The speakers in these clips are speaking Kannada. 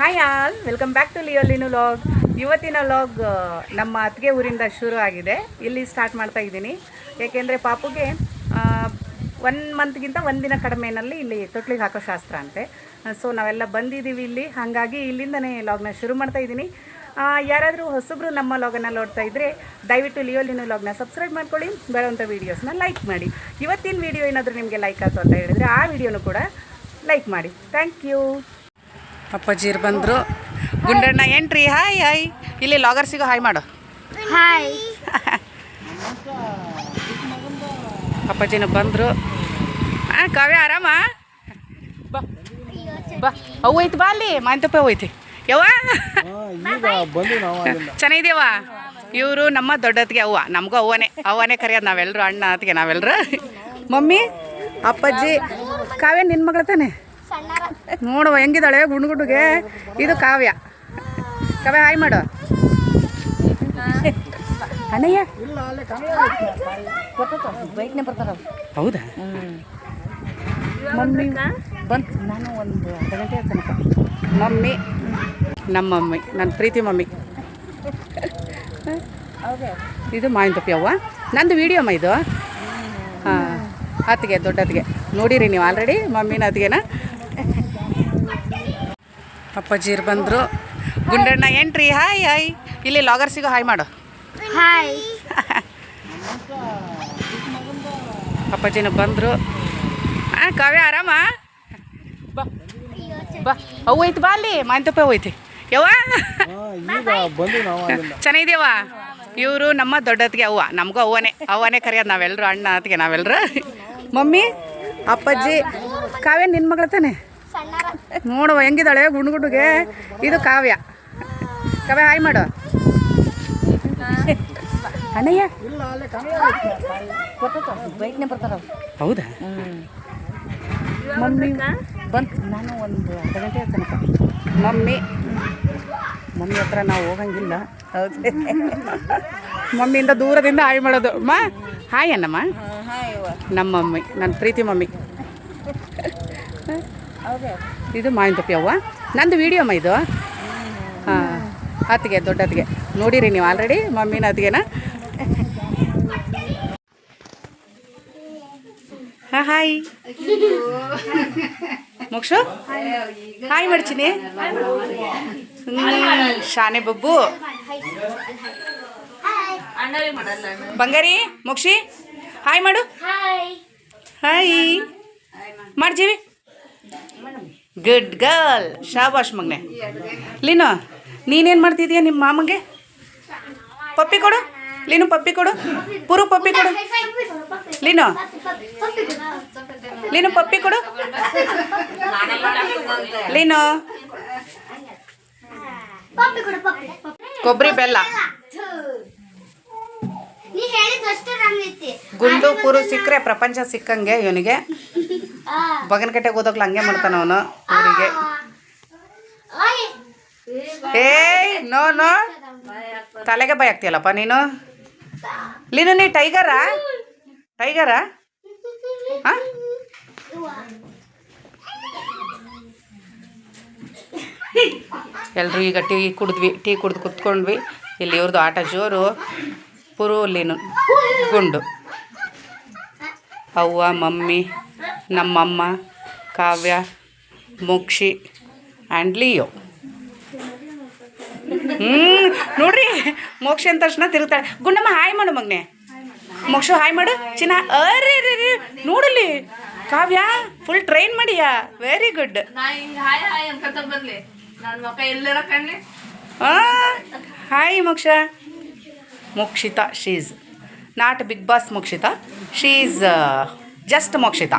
Hi all welcome back to ಲಿಯೋಲಿನು vlog ಇವತ್ತಿನ ಲಾಗ್ ನಮ್ಮ ಅತ್ತಿಗೆ ಊರಿಂದ ಶುರು ಆಗಿದೆ. ಇಲ್ಲಿ ಸ್ಟಾರ್ಟ್ ಮಾಡ್ತಾ ಇದ್ದೀನಿ. ಏಕೆಂದರೆ ಪಾಪುಗೆ ಒನ್ ಮಂತ್ಗಿಂತ ಒಂದಿನ ಕಡಿಮೆನಲ್ಲಿ ಇಲ್ಲಿ ತೊಟ್ಲಿಗೆ ಹಾಕೋ ಶಾಸ್ತ್ರ ಅಂತೆ. ಸೊ ನಾವೆಲ್ಲ ಬಂದಿದ್ದೀವಿ ಇಲ್ಲಿ. ಹಾಗಾಗಿ ಇಲ್ಲಿಂದನೇ ಲಾಗ್ನ ಶುರು ಮಾಡ್ತಾ ಇದ್ದೀನಿ. ಯಾರಾದರೂ ಹೊಸಬ್ರು ನಮ್ಮ ಲಾಗನ್ನು ನೋಡ್ತಾ ಇದ್ದರೆ ದಯವಿಟ್ಟು ಲಿಯೋಲಿನು ಲಾಗ್ನ ಸಬ್ಸ್ಕ್ರೈಬ್ ಮಾಡ್ಕೊಳ್ಳಿ. ಬರೋವಂಥ ವೀಡಿಯೋಸ್ನ ಲೈಕ್ ಮಾಡಿ. ಇವತ್ತಿನ ವೀಡಿಯೋ ಏನಾದರೂ ನಿಮಗೆ ಲೈಕ್ ಆಯಿತು ಅಂತ ಹೇಳಿದರೆ ಆ ವಿಡಿಯೋನು ಕೂಡ ಲೈಕ್ ಮಾಡಿ. ಥ್ಯಾಂಕ್ ಯು ಅಪ್ಪಾಜಿರು ಬಂದರು. ಗುಂಡಣ್ಣ ಎಂಟ್ರಿ ಹಾಯ್ ಹಾಯ್ ಇಲ್ಲಿ ಲಾಗರ್ಸಿಗೂ ಹಾಯ್ ಮಾಡು. ಹಾಯ್ ಅಪ್ಪಾಜಿನ ಬಂದರು. ಹಾಂ ಕಾವ್ಯ ಆರಾಮ? ಬಾ. ಬಾ. ಅವು ಐತಿ ಬಾ ಅಲ್ಲಿ. ಮಾಂತಪ್ಪ ಅವು ಐತಿ ಯವ್ವ? ಚೆನ್ನಾಗಿದೇವ ಇವರು ನಮ್ಮ ದೊಡ್ಡತ್ತಿಗೆ ಅವ್ವ. ನಮಗೂ ಅವ್ವನೇ. ಅವ್ವನೇ ಕರೆಯೋದು ನಾವೆಲ್ಲರೂ ಅಣ್ಣ ಅತ್ತಿಗೆ ನಾವೆಲ್ಲರೂ ಮಮ್ಮಿ ಅಪ್ಪಾಜಿ ಕಾವ್ಯ ನಿನ್ನ ಮಗಳ ತಾನೆ? ನೋಡುವ, ಹೆಂಗಿದ್ದಾಳೆ ಗುಂಡುಗುಡ್ಡುಗೆ ಇದು ಕಾವ್ಯ. ಕಾವ್ಯ, ಹಾಯ್ ಮಾಡು. ಅಣ್ಣಯ್ಯ ಬೈಕ್ನೇ ಬರ್ತಾರ ಹೌದಾ? ಮಮ್ಮಿ ಬಂತು ನಾನು ಒಂದು ಅರ್ಧ ಗಂಟೆ ತನಕ. ಮಮ್ಮಿ, ನಮ್ಮ ಮಮ್ಮಿ, ನನ್ನ ಪ್ರೀತಿ ಮಮ್ಮಿ. ಇದು ಮಾವಿನ ತಪ್ಪಿ ಅವ್ವ. ನಂದು ವಿಡಿಯೋ ಅಮ್ಮ ಇದು. ಹಾಂ, ಅತ್ತಿಗೆ, ದೊಡ್ಡತ್ತಿಗೆ. ನೋಡಿರಿ ನೀವು ಆಲ್ರೆಡಿ ಮಮ್ಮಿನ ಅತ್ತಿಗೆನ. ಅಪ್ಪಾಜಿರು ಬಂದರು. Gundanna entry hi hi. ಇಲ್ಲಿ ಲಾಗರ್ಸಿಗೂ ಹಾಯ್ ಮಾಡು. ಹಾಯ್. ಅಪ್ಪಾಜಿನ ಬಂದರು. ಹಾಂ ಕಾವ್ಯ ಆರಾಮ? ಬಾ. ಬಾ. ಅವು ಐತಿ ಬಾ ಅಲ್ಲಿ. ಮಾಂತಪ್ಪ ಹೋಯ್ತಿ. ಐತಿ ಯವ್ವ ಚೆನ್ನಾಗಿದೇವ ಇವರು ನಮ್ಮ ದೊಡ್ಡತ್ತಿಗೆ ಅವ್ವ. ನಮಗೂ ಅವ್ವನೇ. ಅವ್ವನೇ ಕರೆಯೋದು ನಾವೆಲ್ಲರೂ ಅಣ್ಣ ಅದಕ್ಕೆ ನಾವೆಲ್ಲರೂ ಮಮ್ಮಿ ಅಪ್ಪಾಜಿ ಕಾವ್ಯ ನಿನ್ನ ಮಗಳ ತಾನೆ? ನೋಡುವ ಹೆಂಗಿದ್ದಾಳೆ ಗುಂಡುಗುಡ್ಡುಗೆ? ಇದು ಕಾವ್ಯ. ಕಾವ್ಯ ಹಾಯ್ ಮಾಡು. ಅಣ್ಣಯ್ಯ. ಹೌದಾ? ಮಮ್ಮಿ ಬಂತು ನಾನು ಒಂದು ಅರ್ಧ ಗಂಟೆ ತನಕ. ಮಮ್ಮಿ ಮಮ್ಮಿ ಹತ್ರ ನಾವು ಹೋಗಂಗಿಲ್ಲ. ಹೌದು ಮಮ್ಮಿಯಿಂದ ದೂರದಿಂದ ಹಾಯ್ ಮಾಡೋದು. ಅಮ್ಮ ಹಾಯ್ ಅನ್ನಮ್ಮ ನಮ್ಮ ಮಮ್ಮಿ ನನ್ನ ಪ್ರೀತಿ ಮಮ್ಮಿ. ಇದು ಮಾವಿನ ತಪ್ಪಿ ಅವ್ವ ನಂದು ವಿಡಿಯೋ ಅಮ್ಮ ಇದು. ಹಾಂ ಅತ್ತಿಗೆ ದೊಡ್ಡತ್ತಿಗೆ ನೋಡಿರಿ ನೀವು ಆಲ್ರೆಡಿ ಮಮ್ಮಿನ ಅತ್ತಿಗೆನ. ಹಾಂ ಹಾಯ್. ಮುಕ್ಷು? ಹಾಯ್ ಮಾಡ್ತೀನಿ. ಶಾನೆ ಬಬ್ಬು. ಬಂಗಾರಿ ಮುಕ್ಷಿ. ಹಾಯ್ ಮಾಡು. Hi hi. ಮಾಡ್ಜೀವಿ ಗುಡ್ ಗರ್ಲ್ ಶಾಬಾಷ್ ಮಗನೆ. ಲೀನು ನೀನೇನು ಮಾಡ್ತಿದೀಯ ನಿಮ್ಮ ಮಾಮಗೆ? ಪಪ್ಪಿ ಕೊಡು. ಲೀನು ಪಪ್ಪಿ ಕೊಡು. ಪುರು ಪಪ್ಪಿ ಕೊಡು. ಲೀನು. ಲೀನು ಪಪ್ಪಿ ಕೊಡು. ಲೀನು. ಕೊಬ್ಬರಿ ಬೆಲ್ಲ. ಗುಂಡು ಕುರು ಸಿಕ್ಕರೆ ಪ್ರಪಂಚ ಸಿಕ್ಕಂಗೆ ಇವನಿಗೆ. ಬಗನಕಟ್ಟೆಗೆ ಹೋದಾಗ್ಲ ಹಂಗೆ ಮಾಡ್ತಾನ ಅವನು ಊರಿಗೆ. ಏಯ್ ನೋ ನೋ. ತಲೆಗೆ ಭಯ ಆಗ್ತೀಯಲ್ಲಪ್ಪ ನೀನು? ಲೀನು ನೀ ಟೈಗರಾ? ಟೈಗರಾ? ಹಾಂ ಎಲ್ಲರೂ ಈಗ ಟೀ ಕುಡಿದ್ವಿ ಟೀ ಕುಡ್ದು ಕುತ್ಕೊಂಡ್ವಿ. ಇಲ್ಲಿ ಇವ್ರದ್ದು ಆಟ ಜೋರು. ಪುರು ಲೀನು ಗುಂಡು. ಅವ್ವ ಮಮ್ಮಿ ನಮ್ಮಮ್ಮ ಕಾವ್ಯ ಮೋಕ್ಷಿ ಆ್ಯಂಡ್ ಲಿಯೋ. ಹ್ಞೂ ನೋಡ್ರಿ ಮೋಕ್ಷ ಅಂದ ತಕ್ಷಣ ತಿರುಗ್ತಾಳೆ. ಗುಂಡಮ್ಮ ಹಾಯ್ ಮಾಡು ಮಗ್ನೆ. ಮೋಕ್ಷ ಹಾಯ್ ಮಾಡು. ಚಿನ್ನ ಅರೆ ರೀ ರೀ ನೋಡಲಿ. Kavya full train ಮಾಡಿಯಾ? Very good hi Moksha. Mokshitha she's not big boss Mokshitha she's just Mokshitha.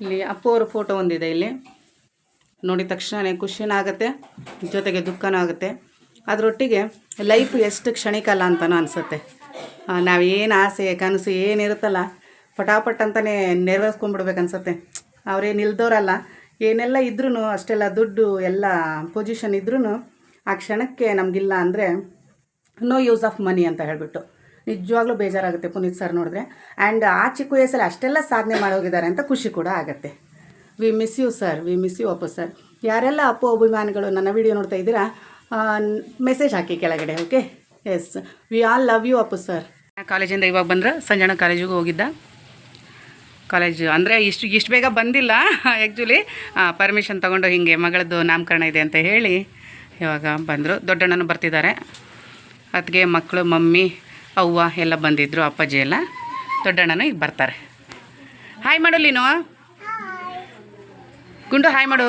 ಇಲ್ಲಿ ಅಪ್ಪು ಅವ್ರ ಫೋಟೋ ಒಂದಿದೆ ಇಲ್ಲಿ. ನೋಡಿದ ತಕ್ಷಣ ಖುಷಿನೂ ಆಗುತ್ತೆ, ಜೊತೆಗೆ ದುಃಖನೂ ಆಗುತ್ತೆ. ಅದರೊಟ್ಟಿಗೆ ಲೈಫ್ ಎಷ್ಟು ಕ್ಷಣಿಕಲ್ಲ ಅಂತಲೂ ಅನಿಸುತ್ತೆ. ಏನು ಆಸೆ, ಕನಸು ಏನಿರುತ್ತಲ್ಲ, ಪಟಾಪಟ್ ಅಂತಲೇ ನೆರವೇರಿಸ್ಕೊಂಡ್ಬಿಡ್ಬೇಕು ಅನ್ಸುತ್ತೆ. ಅವ್ರೇನು ಇಲ್ದವ್ರಲ್ಲ ಏನೆಲ್ಲ ಇದ್ರೂ ಅಷ್ಟೆಲ್ಲ ದುಡ್ಡು ಎಲ್ಲ ಪೊಸಿಷನ್ ಇದ್ರೂ ಆ ಕ್ಷಣಕ್ಕೆ ನಮಗಿಲ್ಲ ಅಂದರೆ ನೋ ಯೂಸ್ ಆಫ್ ಮನಿ ಅಂತ ಹೇಳಿಬಿಟ್ಟು. ನಿಜವಾಗ್ಲೂ ಬೇಜಾರಾಗುತ್ತೆ ಪುನೀತ್ ಸರ್ ನೋಡಿದ್ರೆ. ಆ್ಯಂಡ್ ಆ ಚಿಕ್ಕ ವಯಸ್ಸಲ್ಲಿ ಅಷ್ಟೆಲ್ಲ ಸಾಧನೆ ಮಾಡೋಗಿದ್ದಾರೆ ಅಂತ ಖುಷಿ ಕೂಡ ಆಗುತ್ತೆ. We miss you sir we miss you Appu sir ಯಾರೆಲ್ಲ ಅಪ್ಪು ಅಭಿಮಾನಿಗಳು ನನ್ನ ವಿಡಿಯೋ ನೋಡ್ತಾ ಇದ್ದೀರಾ ಮೆಸೇಜ್ ಹಾಕಿ ಕೆಳಗಡೆ okay yes we all love you Appu sir ಕಾಲೇಜಿಂದ ಇವಾಗ ಬಂದ್ರೆ ಸಂಜಣ ಕಾಲೇಜಿಗೆ ಹೋಗಿದ್ದ. ಕಾಲೇಜು. ಅಂದರೆ ಇಷ್ಟು ಇಷ್ಟು ಬೇಗ ಬಂದಿಲ್ಲ ಆ್ಯಕ್ಚುಲಿ ಪರ್ಮಿಷನ್ ತೊಗೊಂಡು ಹೀಗೆ ಮಗಳದ್ದು ನಾಮಕರಣ ಇದೆ ಅಂತ ಹೇಳಿ ಇವಾಗ ಬಂದರು. ದೊಡ್ಡಣ್ಣನು ಬರ್ತಿದ್ದಾರೆ. ಅದಕ್ಕೆ ಮಕ್ಕಳು ಮಮ್ಮಿ ಅವ್ವ ಎಲ್ಲ ಬಂದಿದ್ದರು ಅಪ್ಪಾಜಿ ಎಲ್ಲ. ದೊಡ್ಡಣ್ಣನು ಈಗ ಬರ್ತಾರೆ. ಹಾಯ್ ಮಾಡು ಲೀನು. ಗುಂಡು ಹಾಯ್ ಮಾಡು.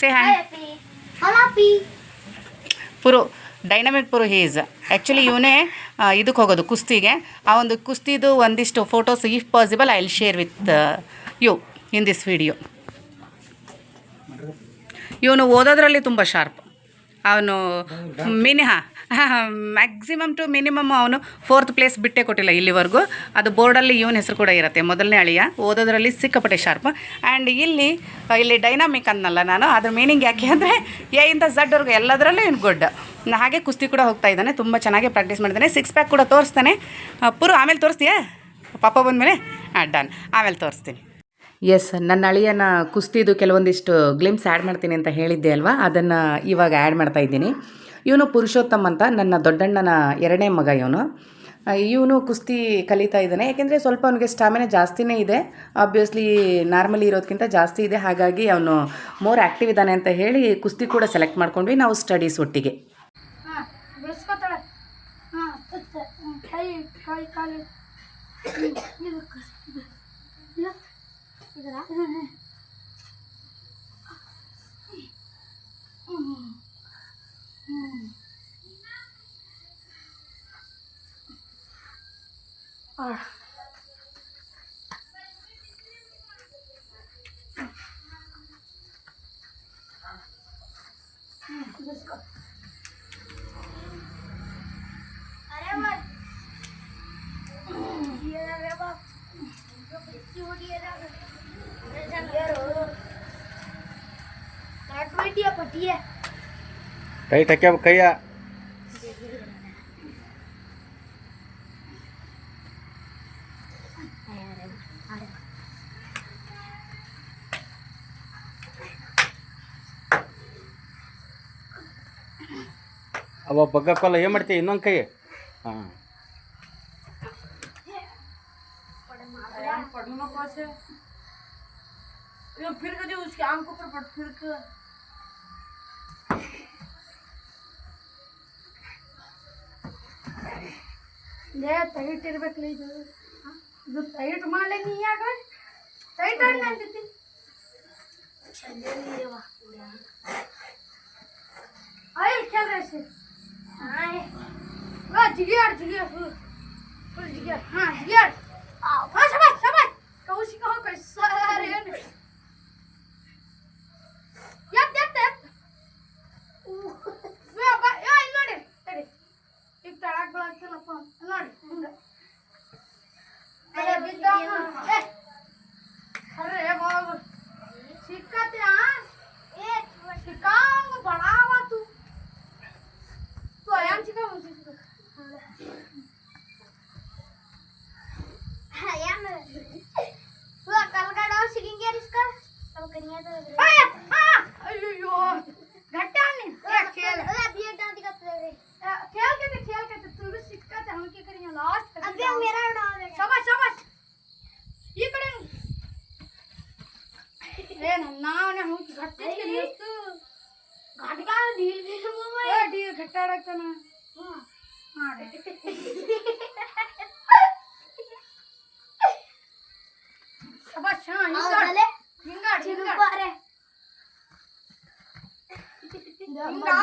Say hi Puru dynamic Puru he's actually ಇವನೇ ಇದಕ್ಕೆ ಹೋಗೋದು ಕುಸ್ತಿಗೆ. ಆ ಒಂದು ಕುಸ್ತಿದು ಒಂದಿಷ್ಟು photos if possible I will share with you in this video ಇವನು ಓದೋದ್ರಲ್ಲಿ ತುಂಬ ಶಾರ್ಪ್ ಅವನು ಮಿನಿಹ. ಮ್ಯಾಕ್ಸಿಮಮ್ ಟು ಮಿನಿಮಮ್ ಅವನು ಫೋರ್ತ್ ಪ್ಲೇಸ್ ಬಿಟ್ಟೇ ಕೊಟ್ಟಿಲ್ಲ ಇಲ್ಲಿವರೆಗೂ. ಅದು ಬೋರ್ಡಲ್ಲಿ ಇವನ ಹೆಸರು ಕೂಡ ಇರುತ್ತೆ, ಮೊದಲನೇ ಅಳಿಯ. ಓದೋದ್ರಲ್ಲಿ ಸಿಕ್ಕಾಪಟ್ಟೆ ಶಾರ್ಪ್ ಆ್ಯಂಡ್ ಇಲ್ಲಿ ಇಲ್ಲಿ ಡೈನಾಮಿಕ್ ಅನ್ನಲ್ಲ ನಾನು, ಅದ್ರ ಮೀನಿಂಗ್ ಯಾಕೆ ಅಂದರೆ ಎ ಇಂದ ಝಡ್ವರೆಗೂ ಎಲ್ಲದರಲ್ಲೂ ಇವ್ನು ಗುಡ್ ಹಾಗೆ ಕುಸ್ತಿ ಕೂಡ ಹೋಗ್ತಾ ಇದ್ದಾನೆ, ತುಂಬ ಚೆನ್ನಾಗಿ ಪ್ರಾಕ್ಟೀಸ್ ಮಾಡಿದ್ದಾನೆ ಸಿಕ್ಸ್ ಪ್ಯಾಕ್ ಕೂಡ ತೋರಿಸ್ತಾನೆ. ಪುರು, ಆಮೇಲೆ ತೋರಿಸ್ತೀಯಾ? ಪಾಪ ಬಂದಮೇಲೆ? ಹಾಂ ಡನ್ ಆಮೇಲೆ ತೋರಿಸ್ತೀನಿ. ಎಸ್ ನನ್ನ ಅಳಿಯನ ಕುಸ್ತಿದು ಕೆಲವೊಂದಿಷ್ಟು ಗ್ಲಿಮ್ಸ್ ಆ್ಯಡ್ ಮಾಡ್ತೀನಿ ಅಂತ ಹೇಳಿದ್ದೆ ಅಲ್ವಾ? ಅದನ್ನು ಇವಾಗ ಆ್ಯಡ್ ಮಾಡ್ತಾ ಇದ್ದೀನಿ. ಇವನು ಪುರುಷೋತ್ತಮ್ ಅಂತ, ನನ್ನ ದೊಡ್ಡಣ್ಣನ ಎರಡನೇ ಮಗ ಇವನು. ಇವನು ಕುಸ್ತಿ ಕಲಿತಾ ಇದ್ದಾನೆ. ಯಾಕೆಂದರೆ ಸ್ವಲ್ಪ ಅವನಿಗೆ ಸ್ಟಾಮಿನ ಜಾಸ್ತಿನೇ ಇದೆ. ಆಬ್ವಿಯಸ್ಲಿ ನಾರ್ಮಲಿ ಇರೋದಕ್ಕಿಂತ ಜಾಸ್ತಿ ಇದೆ. ಹಾಗಾಗಿ ಅವನು ಮೋರ್ ಆ್ಯಕ್ಟಿವ್ ಇದ್ದಾನೆ ಅಂತ ಹೇಳಿ ಕುಸ್ತಿ ಕೂಡ ಸೆಲೆಕ್ಟ್ ಮಾಡ್ಕೊಂಡ್ವಿ. ನಾವು ಸ್ಟಡೀಸ್ ಒಟ್ಟಿಗೆ. ಹಾಂ ಬಿಡಿಸ್ಕೊತಾಳೆ ಹಾಂ ಕೈ ಕೈ ಕಾಲು ಇದು ಇದು ಇದರ अरे काट बैठिए पटिए ಕೈ ಟಕ್ಕೆ ಕೈಯ ಅವ ಬಗ್ಗಕ್ಕಲ್ಲ ಏನು ಮಾಡ್ತೀಯ ಇನ್ನೊಂದು ಕೈ ಹಾಂ पढ़ने को से ये फिर के जो उसके आंख ऊपर पड़ फिर ಲೇ ತೈಟ್ ಇರ್ಬೇಕಲ್ಲ ಇದು ಇದು ತೈಟ್ ಮಾಡಲೇ ನೀ ಯಾಕ ತೈಟ್ ಆಡಿ ಅಂತೈತಿ ಆಯ್ ಕೇಳ್ರಿ ಹಾ ಜಿಗಿಯಾಡ್ ಜಿಗಿಯಾಡ್ ಫುಲ್ ಫುಲ್ ಜಿಗಿಯಾಡ್ ಹಾ ಜಿಗಿಯಾಡ್ ಹಾ ಸಬಾಯ್ ಸಬಾಯ್ ಕೌಶಿಕ ಹೋಗ ಸರ್ ಏನು நீங்க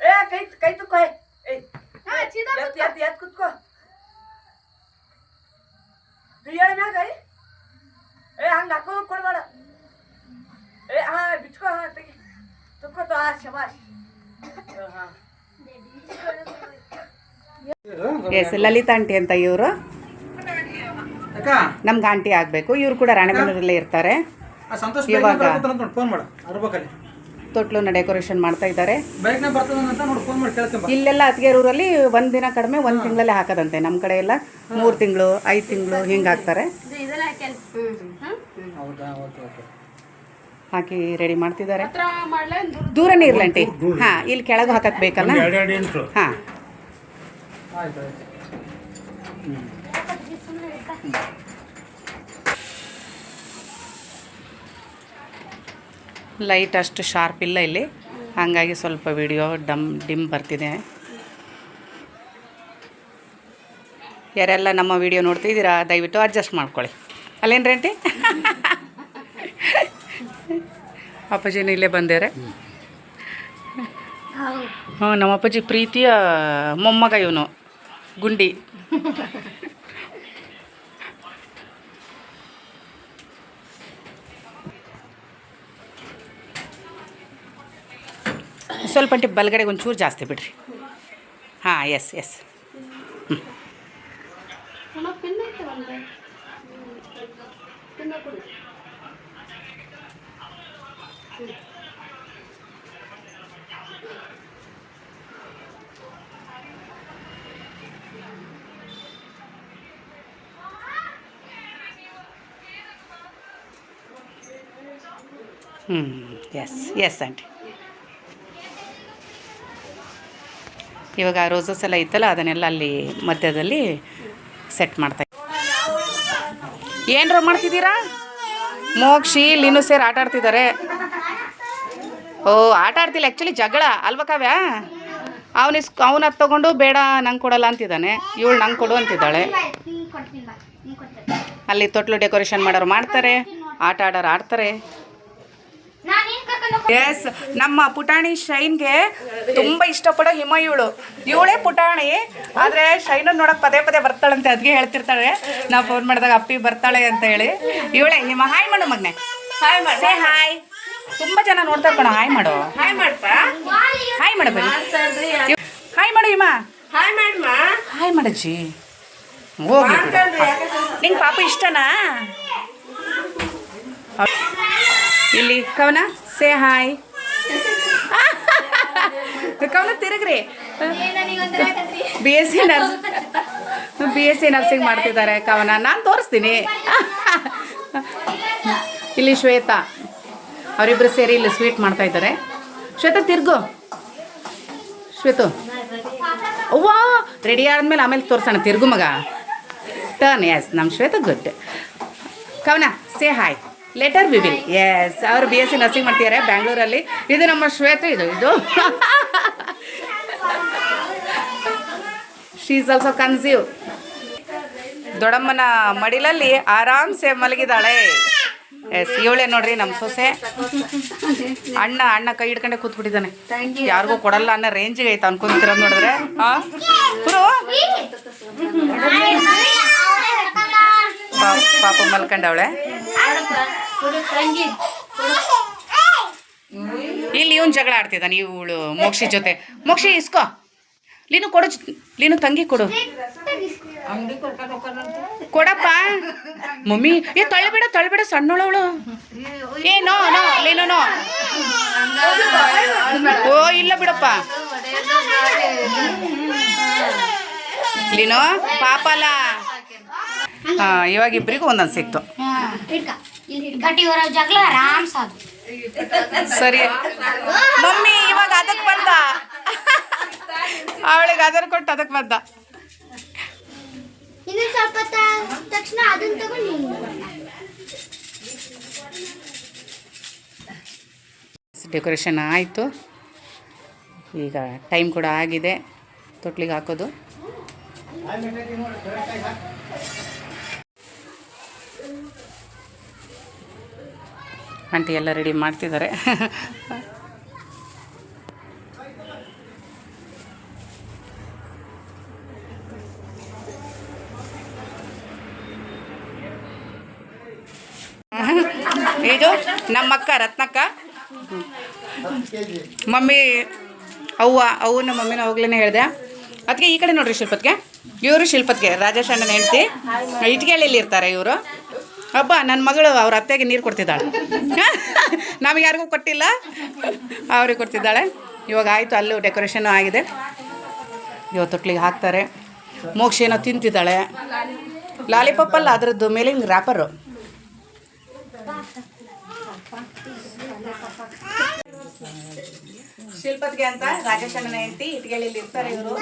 ಏ ಕೈ ಕೈ ತುಕ್ಕೋ ಎತ್ ಕುತ್ಕೋ. ಬಿರಿಯಾನಿ ಮ್ಯಾಗ ಏ. ಏ ಹಂಗ ಹಾಕೋದು ಕೊಡ್ಬೇಡ. ಏ ಹಾ ಬಿಚ್ಕೋ ಹಾ ತೆಗಿ. ತುಕ್ಕೋತು ಹಾ ಶಬಾಷ್. ಹಾ ಎಸ್ ಲಲಿತಾ ಆಂಟಿ ಅಂತ ಇವರು. ಅಕ್ಕ. ನಮ್ಗೆ ಆಂಟಿ ಆಗಬೇಕು. ಇವರು ಕೂಡ ರಾಣೆಬೆನ್ನೂರಲ್ಲೇ ಇರ್ತಾರೆ. ಇವಾಗ- ಫೋನ್ ಮಾಡು. ಅರ್ಬೇಕಲ್ಲಿ. ತೊಟ್ಲನ್ನ ಡೆಕೋರೇಷನ್ ಮಾಡ್ತಾ ಇದ್ದಾರೆ. ಇಲ್ಲೆಲ್ಲ ಅತ್ಗೆ ನೋಡಿ ಫೋನ್ ಮಾಡಿ ಕೇಳ್ಕೊಂಬ ಇಲ್ಲೆಲ್ಲ ಅತ್ತಿಗೆರೂರಲ್ಲಿ ಒಂದು ದಿನ ಕಡಿಮೆ ಒಂದು ತಿಂಗಳಲ್ಲೇ ಹಾಕದಂತೆ. ನಮ್ಮ ಕಡೆ ಎಲ್ಲ ಮೂರು ತಿಂಗಳು ಐದು ತಿಂಗಳು ಹಿಂಗೆ ಹಾಕ್ತಾರೆ. ಇದೆಲ್ಲ ಹಾಕ್ಯಾನ ಹೌದಾ? Okay okay. ಹಾಕಿ ರೆಡಿ ಮಾಡ್ತಿದ್ದಾರೆ. ದೂರ ನೀರ್ಲಂಟಿ ಹಾಂ ಇಲ್ಲಿ ಕೆಳಗೆ ಹಾಕಕ್ ಬೇಕಲ್ಲ? ಹಾಂ ಆಯ್ತು ಆಯ್ತು ಲೈಟ್ ಅಷ್ಟು ಶಾರ್ಪ್ ಇಲ್ಲ ಇಲ್ಲಿ. ಹಾಗಾಗಿ ಸ್ವಲ್ಪ ವಿಡಿಯೋ ಡಮ್ ಡಿಮ್ ಬರ್ತಿದೆ. ಯಾರೆಲ್ಲ ನಮ್ಮ ವಿಡಿಯೋ ನೋಡ್ತಿದ್ದೀರಾ ದಯವಿಟ್ಟು ಅಡ್ಜಸ್ಟ್ ಮಾಡ್ಕೊಳ್ಳಿ. ಅಲ್ಲೇನು ರೇಂಟಿ? ಅಪ್ಪಾಜಿನ ಇಲ್ಲೇ ಬಂದೇರೆ. ಹ್ಞೂ ನಮ್ಮ ಅಪ್ಪಾಜಿ ಪ್ರೀತಿಯ ಮೊಮ್ಮಗ ಇವನು ಗುಂಡಿ. ಸ್ವಲ್ಪ ಟಿಪ್ ಬಲಗಡೆಗೆ ಒಂಚೂರು ಜಾಸ್ತಿ ಬಿಡ್ರಿ ಹಾಂ ಎಸ್ ಎಸ್ ಹ್ಞೂ ಎಸ್ ಎಸ್ ಇವಾಗ ರೋಸಸ್ ಎಲ್ಲ ಇತ್ತಲ್ಲ, ಅದನ್ನೆಲ್ಲ ಅಲ್ಲಿ ಮಧ್ಯದಲ್ಲಿ ಸೆಟ್ ಮಾಡ್ತಾ ಏನರ ಮಾಡ್ತಿದ್ದೀರಾ? ಮೋಕ್ಷಿ, ಲಿನು ಸೇರಿ ಆಟ ಆಡ್ತಿದ್ದಾರೆ. ಓ, ಆಟ ಆಡ್ತಿಲ್ಲ ಆ್ಯಕ್ಚುಲಿ ಜಗಳ, ಅಲ್ವ ಕಾವ್ಯ? ಅವನಿಸ್ ಅವನ ತೊಗೊಂಡು ಬೇಡ, ನಂಗೆ ಕೊಡಲ್ಲ ಅಂತಿದ್ದಾನೆ. ಇವಳು ನಂಗೆ ಕೊಡು ಅಂತಿದ್ದಾಳೆ. ಅಲ್ಲಿ ತೊಟ್ಲು ಡೆಕೋರೇಷನ್ ಮಾಡೋರು ಮಾಡ್ತಾರೆ, ಆಟ ಆಡೋರು ಆಡ್ತಾರೆ. ಎಸ್ ನಮ್ಮ ಪುಟಾಣಿ ಶೈನ್ಗೆ ತುಂಬ ಇಷ್ಟಪಡೋ ಹಿಮ ಇವಳು. ಇವಳೇ ಪುಟಾಣಿ ಆದರೆ ಶೈನ್ ನೋಡಕ್ ಪದೇ ಪದೇ ಬರ್ತಾಳಂತೆ ಅದಕ್ಕೆ ಹೇಳ್ತಿರ್ತಾಳೆ. ನಾವು ಫೋನ್ ಮಾಡಿದಾಗ ಅಪ್ಪಿ ಬರ್ತಾಳೆ ಅಂತ ಹೇಳಿ. ಇವಳೇ ಹಿಮ ಹಾಯ್ ಮಾಡು ಮಗ್ನೆ. ಹಾಯ್ ಮಾಡಿ ಹಾಯ್ ತುಂಬ ಜನ ನೋಡ್ತಾ ಕಣೋ ಹಾಯ್ ಮಾಡು. ಹಾಯ್ ಮಾಡಪ್ಪ ಹಾಯ್ ಮಾಡು ಹಾಯ್ ಮಾಡು ಹಿಮ. ಹಾಯ್ ಮಾಡಮ್ಮ ಹಾಯ್ ಮಾಡಜ್ಜಿ. ಹೋಗಿ ನಿಂಗೆ ಪಾಪ ಇಷ್ಟನಾ? ಇಲ್ಲಿ ಕವನ? Say hi Kavana ತಿರುಗ್ರಿ. B S C nurse B S C nursing ಮಾಡ್ತಿದ್ದಾರೆ ಕವನ. ನಾನು ತೋರಿಸ್ತೀನಿ. ಇಲ್ಲಿ ಶ್ವೇತಾ. ಅವರಿಬ್ಬರು ಸೇರಿ ಇಲ್ಲಿ ಸ್ವೀಟ್ ಮಾಡ್ತಾ ಇದ್ದಾರೆ. ಶ್ವೇತಾ ತಿರ್ಗು. ಶ್ವೇತು. ಅವ್ವಾ ರೆಡಿ ಆದ್ಮೇಲೆ ಆಮೇಲೆ ತೋರ್ಸೋಣ. ತಿರ್ಗು ಮಗ. ಟರ್ನ್ ಎಸ್ ನಮ್ಮ Shweta good Kavana say hi letter we will yes ಅವರು ಬಿ ಎಸ್ ಸಿ ನರ್ಸಿಂಗ್ ಮಾಡ್ತಿದ್ದಾರೆ ಬ್ಯಾಂಗ್ಳೂರಲ್ಲಿ ಇದು ನಮ್ಮ ಶ್ವೇತ ಇದು ಇದು. ಶೀ ಈಸ್ ಆಲ್ಸೋ ಕನ್ಸೀವ್ ದೊಡಮ್ಮನ ಮಡಿಲಲ್ಲಿ ಆರಾಮ್ಸೆ ಮಲಗಿದಾಳೆ ಎಸ್ ಇವಳೆ ನೋಡ್ರಿ ನಮ್ಮ ಸೊಸೆ. ಅಣ್ಣ ಅಣ್ಣ ಕೈ ಹಿಡ್ಕೊಂಡೆ ಕೂತ್ಬಿಟ್ಟಿದ್ದಾನೆ. ಯಾರಿಗೂ ಕೊಡಲ್ಲ ಅನ್ನೋ ರೇಂಜಿಗೆ ಐತೆ ಅನ್ಕೊಂತಿರೋದು ನೋಡಿದ್ರೆ. ಹಾಂ ಪುರು? ಪಾಪ ಪಾಪ ಮಲ್ಕೊಂಡವಳೆ. ಇಲ್ಲಿ ಇವನ್ ಜಗಳ ಆಡ್ತಿದ್ದಾನೆ ಇವಳು ಮೋಕ್ಷಿ ಜೊತೆ. ಮೋಕ್ಷಿ, ಇಸ್ಕೋ. ಲೀನು ಕೊಡು, ಲೀನು ತಂಗಿ ಕೊಡು. ಕೊಡಪ್ಪ. ಮಮ್ಮಿ, ಏ, ತಳ್ಳಿಬೇಡ ತಳ್ಳಿಬೇಡ ಸಣ್ಣವಳವಳು ಏ, ನೋ ನೋ, ಲೀನು, ನೋ. ಓ, ಇಲ್ಲ ಬಿಡಪ್ಪ. ಲೀನು ಪಾಪಲ್ಲ ಇವಾಗ ಇಬ್ರಿಗೂ ಒಂದೊಂದು ಸಿಕ್ತು. ಗಟ್ಟಿ ಹೊರ ಜಗಳ ಆರಾಮ್ ಸಾಕು. ಸರಿ. ಮಮ್ಮಿ ಇವಾಗ ಅದಕ್ಕೆ ಬಂದ. ಅವಳಿಗೆ ಅದನ್ನು ಕೊಟ್ಟು ಅದಕ್ಕೆ ಬಂದ. ಇನ್ನು ಸ್ವಲ್ಪ ತಕ್ಷಣ ಅದನ್ನ ತಗೊಂಡು ಡೆಕೋರೇಷನ್ ಆಯಿತು. ಈಗ ಟೈಮ್ ಕೂಡ ಆಗಿದೆ. ತೊಟ್ಲಿಗೆ ಹಾಕೋದು. ಆಂಟಿ ಎಲ್ಲ ರೆಡಿ ಮಾಡ್ತಿದ್ದಾರೆ. ಇದು ನಮ್ಮ ಅಕ್ಕ ರತ್ನಕ್ಕ. ಮಮ್ಮಿ, ಅವ್ವ ಅವ್ವನ ಮಮ್ಮಿನ ಹೋಗ್ಲೇನೆ ಹೇಳಿದೆ. ಅದಕ್ಕೆ ಈ ಕಡೆ ನೋಡ್ರಿ ಶಿಲ್ಪತ್ಗೆ ಇವರು ಶಿಲ್ಪತ್ಗೆ ರಾಜೇಶ್ ಅಣ್ಣನ ಹೆಂಡ್ತಿ. ಇಟ್ಗೆಳ್ಳಿಲಿ ಇರ್ತಾರೆ ಇವರು. ಹಬ್ಬ ನನ್ನ ಮಗಳು ಅವ್ರ ಅತ್ತೆಗೆ ನೀರು ಕೊಡ್ತಿದ್ದಾಳೆ. ನಮಗೆ ಯಾರಿಗೂ ಕೊಟ್ಟಿಲ್ಲ. ಅವ್ರಿಗೆ ಕೊಡ್ತಿದ್ದಾಳೆ. ಇವಾಗ ಆಯಿತು, ಅಲ್ಲೂ ಡೆಕೋರೇಷನ್ ಆಗಿದೆ. ಇವತ್ತು ತೊಟ್ಲಿಗೆ ಹಾಕ್ತಾರೆ. ಮೋಕ್ಷ ಏನೋ ತಿಂತಿದ್ದಾಳೆ. ಲಾಲಿಪಾಪ್ ಅಲ್ಲ, ಅದರದ್ದು ಮೇಲೆ ಹಿಂಗೆ ರ್ಯಾಪರು ಶಿಲ್ಪತ್ಗೆ ಅಂತ ರಾಜೇಶ್ ಅಣ್ಣನ ಹೆಂಡತಿ ಇಟ್ಗೆಳ್ಳಿಲಿ ಇರ್ತಾರೆ ಇವರು.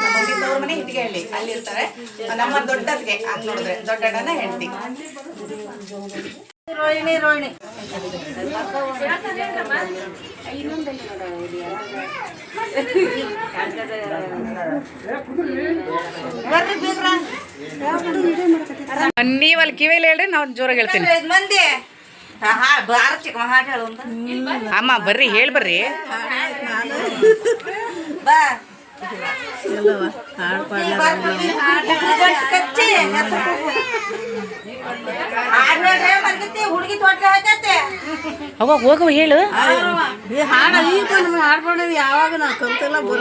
ನಮ್ಮ ಮನೆ ಇಟ್ಗೆಳ್ಳಿ ಅಲ್ಲಿ ಇರ್ತಾರೆ. ನಮ್ಮ ದೊಡ್ಡದ್ಗೆ ಹಂಗ್ ನೋಡಿದ್ರೆ. ದೊಡ್ಡ ಅಣ್ಣನ ಹೆಂಡತಿ. ರೋಹಿಣಿ ರೋಹಿಣಿ. ನೀವಲ್ಲಿ ಕಿವಿಲಿ ಕಿವಿಯಲ್ಲಿ ಹೇಳ್ರಿ ನಾವು ಜೋರಾಗಿ ಹೇಳ್ತೀನಿ. ಮಂದಿ ಹಾ ಬಾರ ಚಿಕ್ಕ ಹಾಡು ಹೇಳು ಅಮ್ಮ ಬರ್ರಿ ಹೇಳಿ ಬರ್ರಿ. ಬಾ. ಕಚ್ಚಿ ಹಾಡ್ ನೋಡ್ರೆ ಮರ್ಗತಿ ಹುಡುಗಿ ತೋಟ ಹಾಕತ್ತೆ ಅವ ಹೋಗವ ಹೇಳು. ಯಾವಾಗ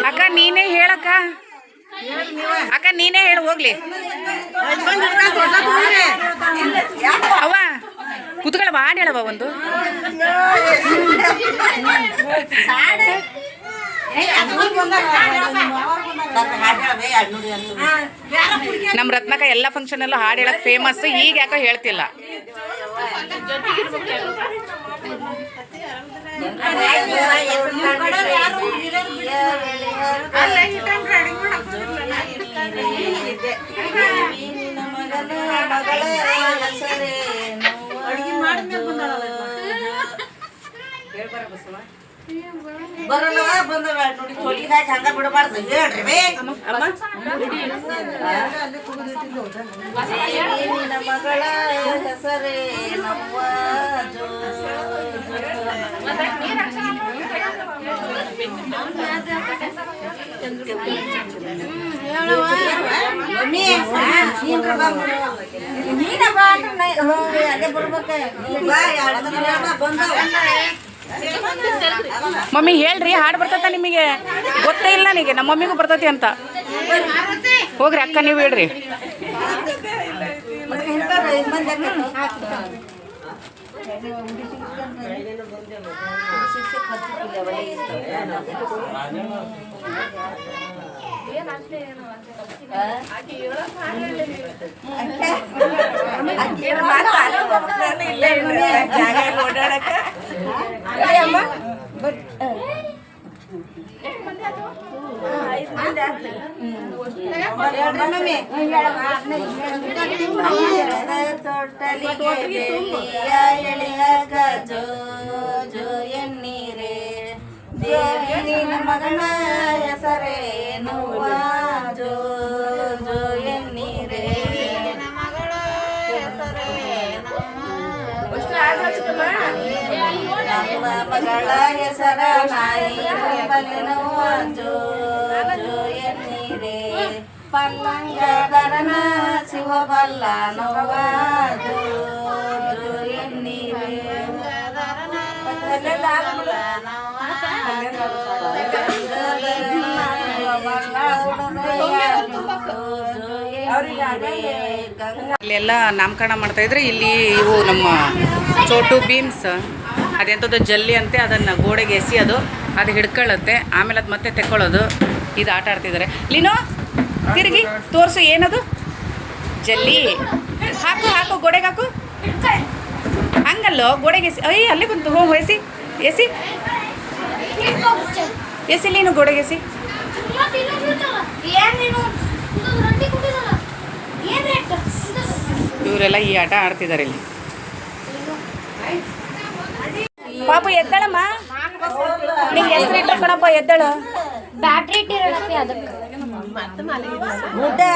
ಅಕ್ಕ ನೀನೇ ಹೇಳಕ್ಕ. ಅಕ್ಕ ನೀನೇ ಹೇಳು ಹೋಗ್ಲಿ. ಅವ ಕುತ್ಕೊಳ್ಳವ ಹಾಡು ಹೇಳವ ಒಂದು. ನಮ್ಮ ರತ್ನಕ ಎಲ್ಲ ಫಂಕ್ಷನಲ್ಲೂ ಹಾಡು ಹೇಳಕ್ ಫೇಮಸ್ ಈಗ ಯಾಕೋ ಹೇಳ್ತಿಲ್ಲ. ಬರಲ್ಲ ಬಂದವ ನೋಡಿ ತೊಲಿಗೆ ಹಾಕಿ ಹಂಗ ಬಿಡಬಾರ್ದು. ಹೇಳ್ರಿ ಬೇ. ನಿನ್ನ ಮಗಳ ಹೆಸರೇ ನವ್ವ ಜೋ ಮಮ್ಮಿ ನೀನ್ರ ಬಾ ನೀನ ಬಾ ಅದೇ ಬಿಡ್ಬೇಕ ಬಾ ಎರಡು ದಿನ ಬಾ ಬಂದವ ಮಮ್ಮಿ ಹೇಳ್ರಿ, ಹಾಡು ಬರ್ತೈತ ನಿಮಗೆ? ಗೊತ್ತೇ ಇಲ್ಲ ನನಗೆ, ನಮ್ಮ ಮಮ್ಮಿಗೂ ಬರ್ತೈತಿ ಅಂತ. ಹೋಗ್ರಿ ಅಕ್ಕ, ನೀವು ಹೇಳ್ರಿ. ತೊಟ್ಟಲಿಗೆ ಬೆಳ್ಳಿಯ ಎಳೆಯ ಗಜೋ ಜೋ ಎನ್ನೀರೆ ದೇವಿ ನಿನ್ನ ಮಗಳ ಹೆಸರೇನು ಜೋ ಜೋ ಎನ್ನೀರೆ ನಮ್ಮ ಮಗಳ ಹೆಸರ ನಾಯಿ ಬಲಿನವ್ವ ಜೋ ಜೋ ಎನ್ನೀರೆ ಪಲ್ಲಂಗದರನ ಶಿವಬಲ್ಲ ನೋವ ಜೋ ಜೋ ಎನ್ನೀರೆ ಇಲ್ಲೆಲ್ಲ ನಾಮಕರಣ ಮಾಡ್ತಾ ಇದ್ರೆ ಇಲ್ಲಿ ಇವು ನಮ್ಮ ಚೋಟು ಬೀನ್ಸ್ ಅದೆಂಥದ್ದು ಜಲ್ಲಿ ಅಂತೆ, ಅದನ್ನು ಗೋಡೆಗೆ ಎಸಿ ಅದು. ಹಿಡ್ಕೊಳ್ಳುತ್ತೆ. ಆಮೇಲೆ ಅದು ಮತ್ತೆ ತೆಕ್ಕೊಳ್ಳೋದು. ಇದು ಆಟ ಆಡ್ತಿದ್ದಾರೆ ಲೀನೋ, ತಿರುಗಿ, ತೋರಿಸು ಏನದು? ಜಲ್ಲಿ. ಹಾಕು ಹಾಕು, ಗೋಡೆಗೆ ಹಾಕು. ಹಂಗಲ್ಲೋ, ಗೋಡೆಗೆ ಎಸಿ. ಅಯ್ಯ ಅಲ್ಲಿ ಬಂತು. ಹೋ, ಎಸಿ ಎಸಿ. ಎಸಿ, ಲೀನು, ಗೋಡೆಗೆ ಎಸಿ. ಇವರೆಲ್ಲ ಈ ಆಟ ಆಡ್ತಿದ್ದಾರೆ ಇಲ್ಲಿ. ಪಾಪ ಎದ್ದಳಮ್ಮ? ನಿಂಗೆ ಹೆಸರು ಇಟ್ಟ ಕಣಪ್ಪ ಎದ್ದಳು. ಬ್ಯಾಟ್ರಿ ಇಟ್ಟಿರೋಣಪ್ಪ ಅದಕ್ಕೆ. ನಿದ್ದೆ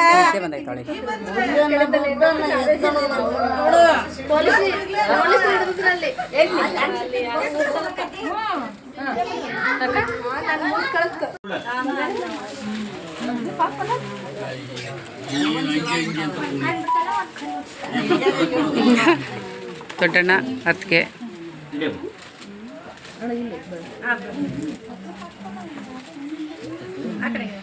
ಬಂದೈತೆ ಅವಳಿಗೆ ಆ ಅದಕ್ಕೆ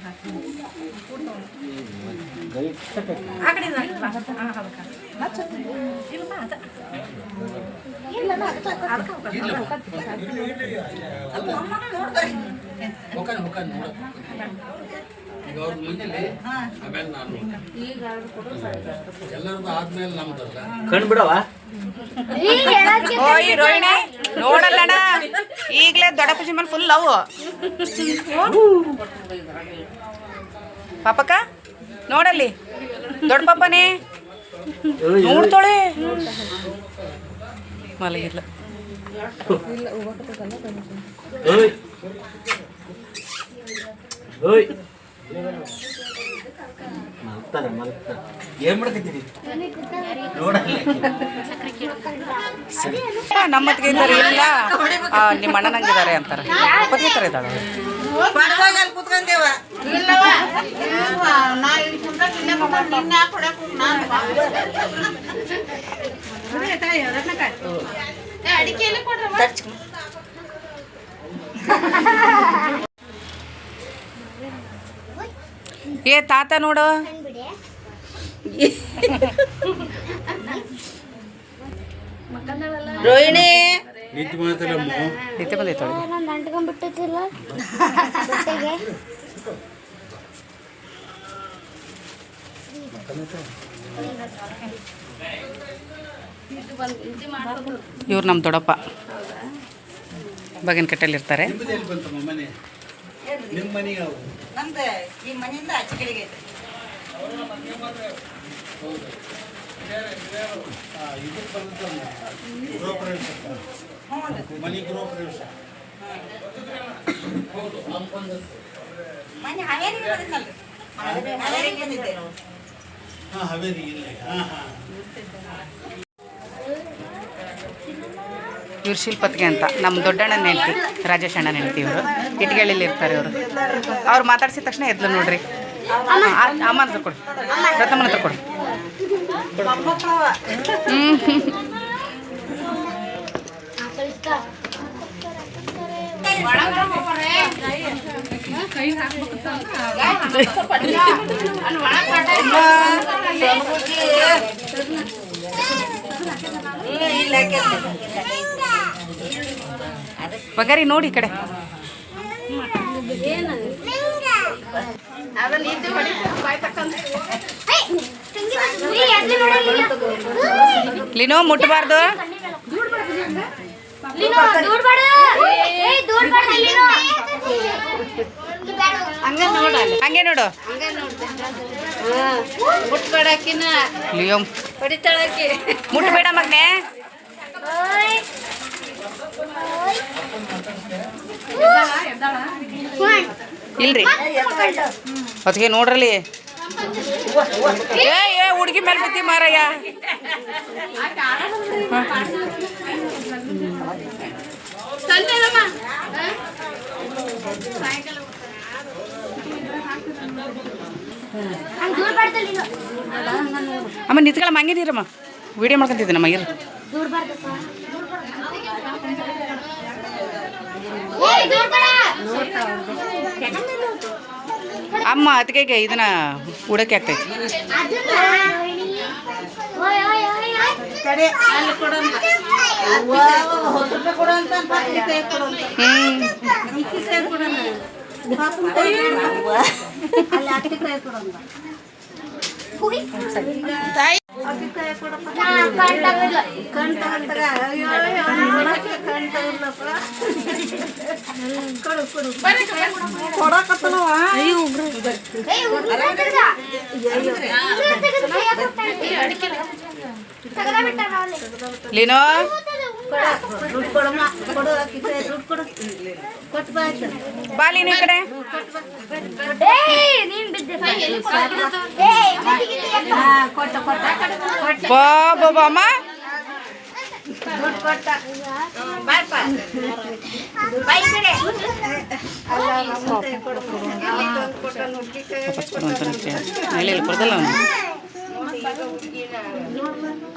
ಈಗ ಅವ್ರ ಆಮೇಲೆ ನಾನು ಎಲ್ಲರದು ಆದ್ಮೇಲೆ ನಮ್ದಲ್ಲ. ಓಯ್ ರೋಹಿಣಿ ನೋಡಲ್ಲಣ್ಣ. ಈಗಲೇ ದೊಡ್ಡ ಖುಷಿ ಮೇಲೆ ಫುಲ್ ಲವ್ ಪಾಪಕ್ಕ? ನೋಡಲ್ಲಿ. ದೊಡ್ಡ ಪಾಪನೇ. ನೋಡ್ತಾಳೆ. ಮಲಗಿಲ್ಲ ಓಯ್ ಓಯ್ ಅಣ್ಣನಂಗಿದ್ದಾರೆ ಅಂತಾರೆ. ಏನ್ ಮಾಡ್ತಿದ್ದೀರಿ ನೋಡಲ್ಲ ನಮ್ಮತ್ತಿಗೆ ಇದ್ದಾರೆ ಇಲ್ಲ ಆ, ನಿಮ್ಮ ಅಣ್ಣನಂಗಿದ್ದಾರೆ ಅಂತಾರೆ ಒಪ್ಪತ್ತಿಗೆ ಥರ ಇದ್ದಾಳೆ ಏ ತಾತ ನೋಡು. ರೋಹಿಣಿ. ನಿಂತು ಮಾತಲ್ಲ ನಿದ್ದೆ ಬಂದೈತೆ ಅವಳಿಗೆ ನಾನು ಅಂಟ್ಕೊಂಡ್ಬಿಟ್ಟಿಲ್ಲ ಬಟ್ಟೆಗೆ. ಇವ್ರು ನಮ್ಮ ದೊಡ್ಡಪ್ಪ. ಬಾಗಿನ ಕಟ್ಟೆಲಿರ್ತಾರೆ ನಿಮ್ಮದು ಬಂತಮ್ಮ ಮನೆ ನಿಮ್ಮ ಮನೆಗೆ ಅವು ನಮ್ದು ಈ ಮನೆಯಿಂದ ಆಚೆ ಕಡೆಗೆ ಐತೆ ಆ, ಇದಕ್ಕೆ ಬಂದದ್ದಮ್ಮ ಗೃಹ ಪ್ರವೇಶ ಮನೆ ಗೃಹ ಪ್ರವೇಶ ಮನೆ ಹಾವೇರಿಗೆ ಬಂದಿದ್ದಲ್ರಿ ಹಾವೇರಿಗೆ ಬಂದಿದ್ದೆ. ಹಾಂ ಹಾವೇರಿ ಇಲ್ಲಿ. ಹಾಂ ಹಾಂ. ಇವ್ರು ಶಿಲ್ಪತ್ಗೆ ಅಂತ. ನಮ್ಮ ದೊಡ್ಡಣ್ಣನ ಹೆಂಡ್ತಿ ರಾಜೇಶ್ ಅಣ್ಣನ ಹೆಂಡ್ತಿ ಇವರು. ಇಟ್ಗಳಲ್ಲಿ ಇರ್ತಾರೆ ಇವರು. ಅವ್ರು ಮಾತಾಡ್ಸಿದ ತಕ್ಷಣ ಎದ್ಲು ನೋಡ್ರಿ. ಅಮ್ಮ ಹತ್ರ ಕೊಡಿ. ರತ್ನಮ್ಮನ ಹತ್ರ ಕೊಡಿ. ಹ್ಞೂ ಬಗಾರಿ ನೋಡಿ ಕಡೆ. ಲಿನೋ ಮುಟ್ಟಬಾರ್ದು ಹಂಗೆ ನೋಡು ಮುಟ್ಬೇಡ ಮಗನೆ ಇಲ್ರಿ ಅದಕ್ಕೆ ನೋಡ್ರಲ್ಲಿ ಏ ಏ ಹುಡುಗಿ ಮೇಲೆ ಬಿತ್ತಿ ಮಾರಯ್ಯ. ಅಮ್ಮ ನಿತ್ಕೊಳ್ಳ ಮಂಗಿದೀರಮ್ಮ ವಿಡಿಯೋ ಮಾಡ್ಕೊಂತಿದ್ದೀನಮ್ಮ ಇರು ದೂರ ಅಮ್ಮ ಅದಕ್ಕೆ ಇದನ್ನ ಉಡಕ್ಕೆ ಆಗ್ತೈತಿ ಅದನ್ನ ಓಯ್ ಓಯ್ ಓಯ್ ಓಯ್ ಹ್ಞೂ ಕಣ್ ಕೊಡು ಕೊಡು ಬಾ ಆಯ್ತು ಬಾಲಿನ ಈ ಕಡೆ ಏಯ್ ನೀನ್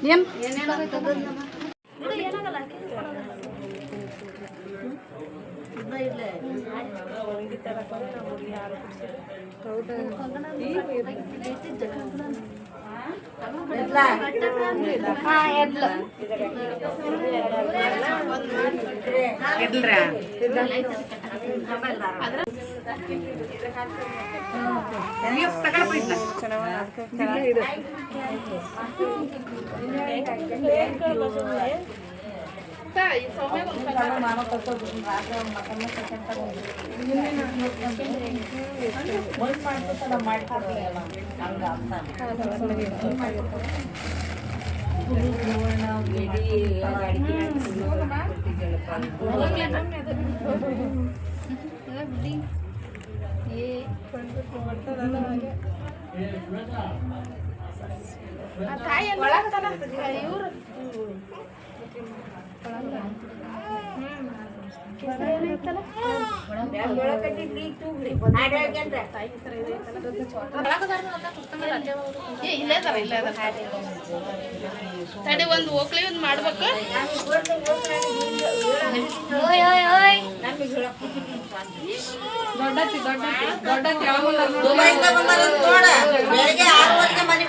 ಏನು? ಹಾ ಎದ್ಲು ಎದ್ಲ್ರ ನೀವು ತಗೊಳಪ್ಪ ಇದನ್ನ. ತಡಿ ಒಂದು ಹೋಗ್ಲಿ ಒಂದು ಮಾಡ್ಬೇಕು. ಬಂದಾರ ನೋಡ ಬೆಳಗ್ಗೆ ಆರೂವರೆಗೆ ಮನೆ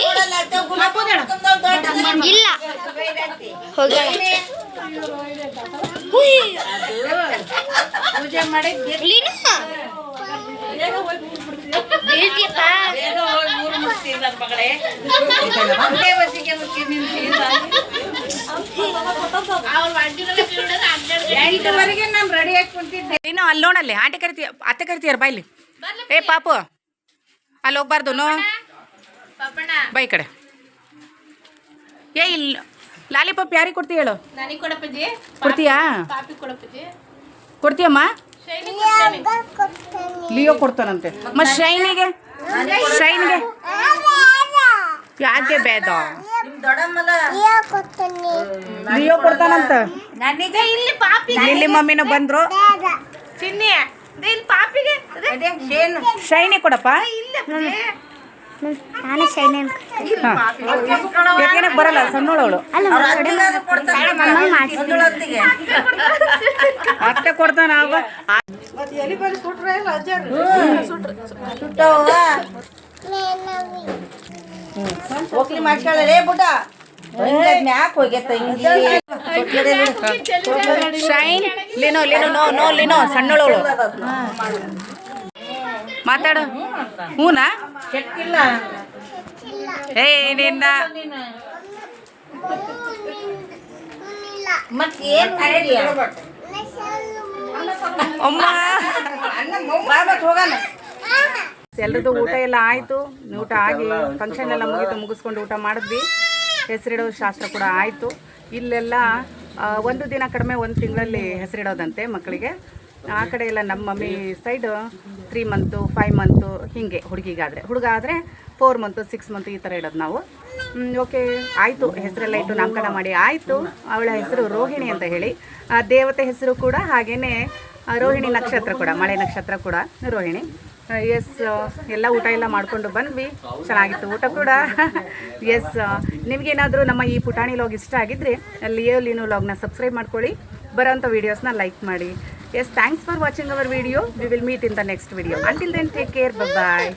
ನೋಡಲ್ಲ ಅತ್ತೆ ಗುಲಾಬಿ ಹುಡ್ಕೊಂಡ್ ದೊಡ್ಡ ಇಲ್ಲ. ಹೋಗ್ಯಾಳ ಪೂಜೆ ಮಾಡಿ ಲೀನು ಬೀಳ್ತೀಯಪ್ಪ ಬೇಗ ಹೋಗಿ. ಊರು ಮುಟ್ತೀನಿ ನನ್ನ ಮಗಳೇ ಒಂದೇ ಬಸ್ಸಿಗೆ ಮುಟ್ತೀನಿ ಎಂಟುವರೆಗೆ ನಾನು ಅಲ್ಲಿ ನೋಡಲ್ಲಿ ಆಂಟಿ ಕರಿತೀಯ ಅತ್ತೆ ಕರಿತೀಯಾರ ಬಾಯ್ಲಿ ಏ ಪಾಪು ಅಲ್ಲಿ ಹೋಗ್ಬಾರ್ದು ನೋ. ಬೈ ಈ ಕಡೆ. ಏ ಇಲ್ಲ ಲಾಲಿಪಾಪ್ ಯಾರಿಗೆ ಕೊಡ್ತೀಯ ಹೇಳು? ಕೊಡ್ತೀಯಾ? ಕೊಡ್ತೀಯಮ್ಮ? ಶೈನಿ ಕೊಡ್ತೇನೆ. ಲಿಯೋ ಕೊಡ್ತಾನಂತೆ. ಮತ್ತೆ ಶೈನಿಗೆ? ಶೈನಿಗೆ? ಯಾಕೆ ಬೇದ ಲಿಯೋ ಕೊಡ್ತಾನಂತ? ನನಗೆ ಇಲ್ಲಿ ಪಾಪಿ ಇಲ್ಲಿ ಮಮ್ಮಿನ ಬಂದ್ರು. ಚಿನ್ನಿ ಇಲ್ಲಿ ಪಾಪಿಗೆ? ಅದೇ ಶೈನಿ. ಕೊಡಪ್ಪ. ನಾನು ಶೈನಿ ಬರಲ್ಲ ಸಣ್ಣೋಳವಳು. ಅತ್ತೆ ಕೊಡ್ತಾನ. ಅವ ಸುಟ್ಟವ್ವ. ಹೋಗ್ಲಿ ಮಾಡ್ಕೊಳ್ಳೇ ಬುಡ. ಮ್ಯಾಕ್ ಹೋಗ್ಯತ್ತ ಹಿಂಗೆ? ಶೈನ್ ಲಿನೋ ಲಿನೋ ನೋ ನೋ ಲಿನೋ ಸಣ್ಣೋಳವಳು ಮಾತಾಡು. ಹೂನಾ? ಏ ನಿನ್ನ. ಮತ್ ಏನ್ ಅಮ್ಮ. ಹೋಗೋಣ. ಎಲ್ರದ್ದು ಊಟ ಎಲ್ಲ ಆಯಿತು. ಊಟ ಆಗಿ ಫಂಕ್ಷನ್ ಎಲ್ಲ ಮುಗಿತು ಮುಗಿಸ್ಕೊಂಡು ಊಟ ಮಾಡಿದ್ವಿ. ಹೆಸರಿಡೋ ಶಾಸ್ತ್ರ ಕೂಡ ಆಯಿತು. ಇಲ್ಲೆಲ್ಲ ಒಂದು ದಿನ ಕಡಿಮೆ ಒಂದು ತಿಂಗಳಲ್ಲಿ ಹೆಸರಿಡೋದಂತೆ ಮಕ್ಕಳಿಗೆ. ಆ ಕಡೆ ಎಲ್ಲ ನಮ್ಮ mummy side three month five month ಹೀಗೆ ಹುಡುಗಿಗಾದರೆ. ಹುಡುಗ ಆದರೆ ಫೋರ್ ಮಂತು ಸಿಕ್ಸ್ ಮಂತು ಈ ಥರ ಇಡೋದು ನಾವು. ಓಕೆ ಆಯಿತು ಹೆಸರೆಲ್ಲ ಇಟ್ಟು ನಾಮಕರಣ ಮಾಡಿ ಆಯಿತು. ಅವಳ ಹೆಸರು ರೋಹಿಣಿ ಅಂತ ಹೇಳಿ. ಆ ದೇವತೆ ಹೆಸರು ಕೂಡ ಹಾಗೆಯೇ ರೋಹಿಣಿ ನಕ್ಷತ್ರ ಕೂಡ ಮಳೆ ನಕ್ಷತ್ರ ಕೂಡ ರೋಹಿಣಿ. ಎಸ್ ಎಲ್ಲ ಊಟ ಎಲ್ಲ ಮಾಡಿಕೊಂಡು ಬಂದ್ವಿ. ಚೆನ್ನಾಗಿತ್ತು ಊಟ ಕೂಡ. ಎಸ್ ನಿಮಗೇನಾದರೂ ನಮ್ಮ ಈ ಪುಟಾಣಿ ಲಾಗ್ ಇಷ್ಟ ಆಗಿದ್ದರೆ ಲಿಯೋ ಲೀನು ಲಾಗ್ನ ಸಬ್ಸ್ಕ್ರೈಬ್ ಮಾಡ್ಕೊಳ್ಳಿ. ಬರೋಂಥ ವೀಡಿಯೋಸ್ನ ಲೈಕ್ ಮಾಡಿ. Yes thanks for watching our video we will meet in the next video until then take care bye